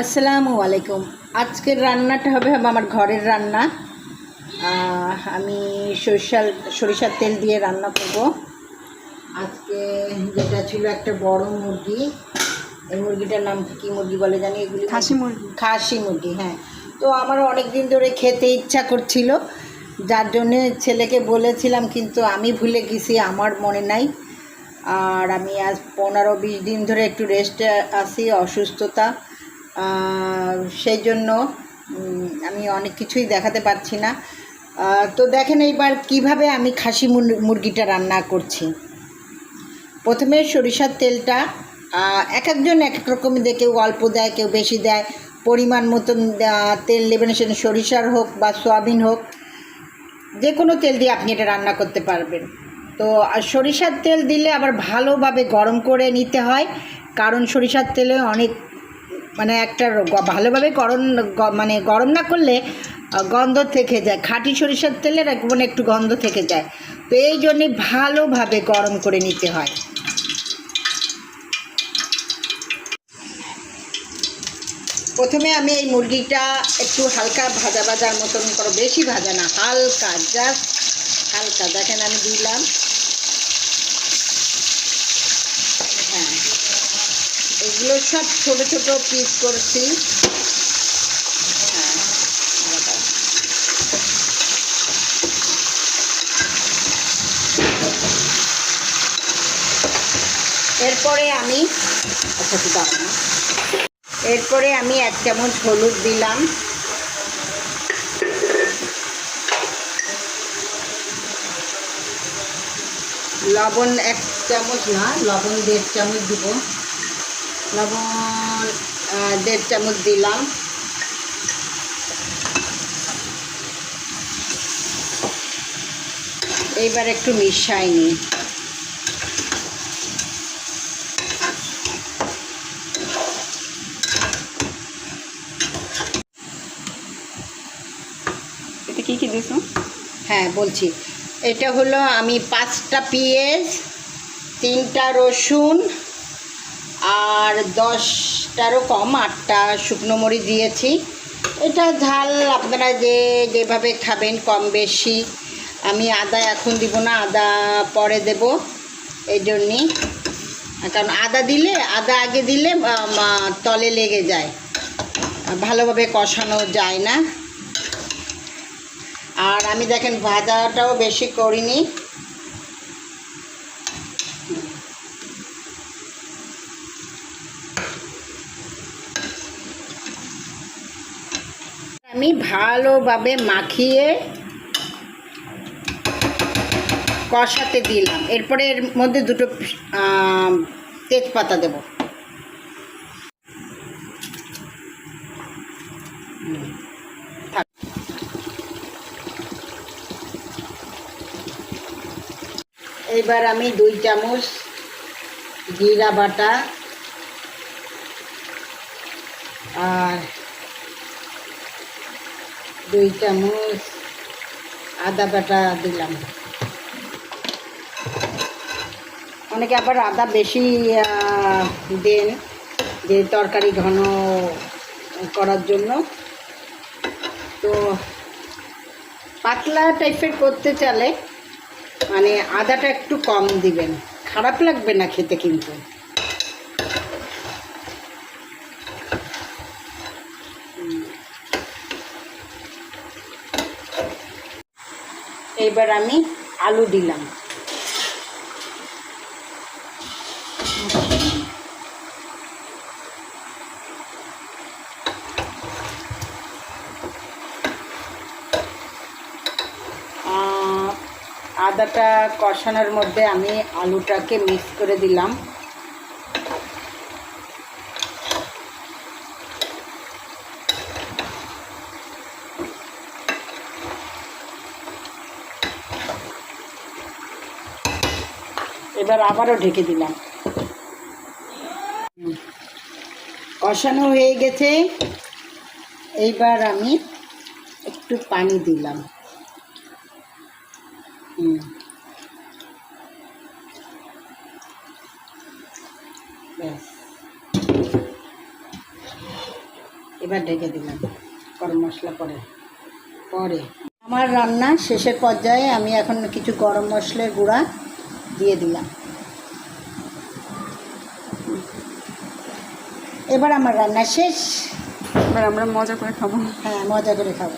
আসসালামু আলাইকুম। আজকের রান্নাটা হবে আমার ঘরের রান্না। আমি সরিষার সরিষার তেল দিয়ে রান্না করব। আজকে যেটা ছিল একটা বড় মুরগি। এই মুরগিটার নাম কি মুরগি বলে জানি এগুলি? খাসি মুরগি। খাসি মুরগি হ্যাঁ। তো আমার অনেক দিন ধরে খেতে ইচ্ছা করছিল। যার জন্যে ছেলেকে বলেছিলাম কিন্তু আমি ভুলে গেছি আমার মনে নাই। আর আমি আজ পনেরো বিশ দিন ধরে একটু রেস্টে আছি অসুস্থতা। সেই জন্য আমি অনেক কিছুই দেখাতে পারছি না। তো দেখেন এইবার কীভাবে আমি খাসি মুর- মুরগিটা রান্না করছি। প্রথমে সরিষার তেলটা এক একজন এক এক রকম দেয়, কেউ অল্প দেয়, কেউ বেশি দেয়। পরিমাণ মতন তেল নেবেন সেটা সরিষার হোক বা সয়াবিন হোক যে কোনো তেল দিয়ে আপনি এটা রান্না করতে পারবেন। তো সরিষার তেল দিলে আবার ভালোভাবে গরম করে নিতে হয়, কারণ সরিষার তেলে অনেক মানে একটা ভালোভাবে গরম মানে গরম না করলে গন্ধ থেকে যায়। খাঁটি সরিষার তেলের মানে একটু গন্ধ থেকে যায়। তো এই জন্যে ভালোভাবে গরম করে নিতে হয়। প্রথমে আমি এই মুরগিটা একটু হালকা ভাজা ভাজার মতন করো বেশি ভাজা না, হালকা জাস্ট হালকা। দেখেন আমি দিলাম। এগুলো সব ছোট ছোট পিস করছি। এরপরে আমি আচ্ছা এরপরে আমি এক চামচ হলুদ দিলাম। লবণ এক চামচ না, লবণ দেড় চামচ দিব। লবণ দেড় চামচ দিলাম। এইবার একটু মিশাই নি এতে কি কি দিছো? হ্যাঁ বলছি। এটা হলো আমি পাঁচটা পেঁয়াজ তিনটা রসুন আর দশটারও কম, আটটা শুকনো মরিচ দিয়েছি। এটা ঝাল আপনারা যে যেভাবে খাবেন কম বেশি, আমি আদা এখন দিব না, আদা পরে দেব এই জন্যই কারণ আদা দিলে, আদা আগে দিলে তলে লেগে যায়। ভালোভাবে কষানো যায় না। আর আমি দেখেন, ভাজাটাও বেশি করিনি। আমি ভালোভাবে মাখিয়ে কষাতে দিলাম। এরপরে এর মধ্যে দুটো তেজপাতা দেব। এইবার আমি দুই চামচ জিরা বাটা আর দুই চামচ আদা বাটা দিলাম। অনেকে আবার আদা বেশি দেন, যে তরকারি ঘন করার জন্য। তো পাতলা টাইপের করতে চালে মানে আদাটা একটু কম দিবেন। খারাপ লাগবে না খেতে কিন্তু। এইবার আমি আলু দিলাম। আদাটা কষানোর মধ্যে আমি আলুটাকে মিক্স করে দিলাম। এবার আবারও ঢেকে দিলাম। কষানো হয়ে গেছে। এইবার আমি একটু পানি দিলাম। এবার ঢেকে দিলাম গরম মশলা পরে। পরে। আমার রান্না শেষের পর্যায়ে আমি এখন কিছু গরম মশলার গুঁড়া দিয়ে দিলাম। এবার আমার রান্না শেষ। এবার আমরা মজা করে খাব। হ্যাঁ মজা করে খাব।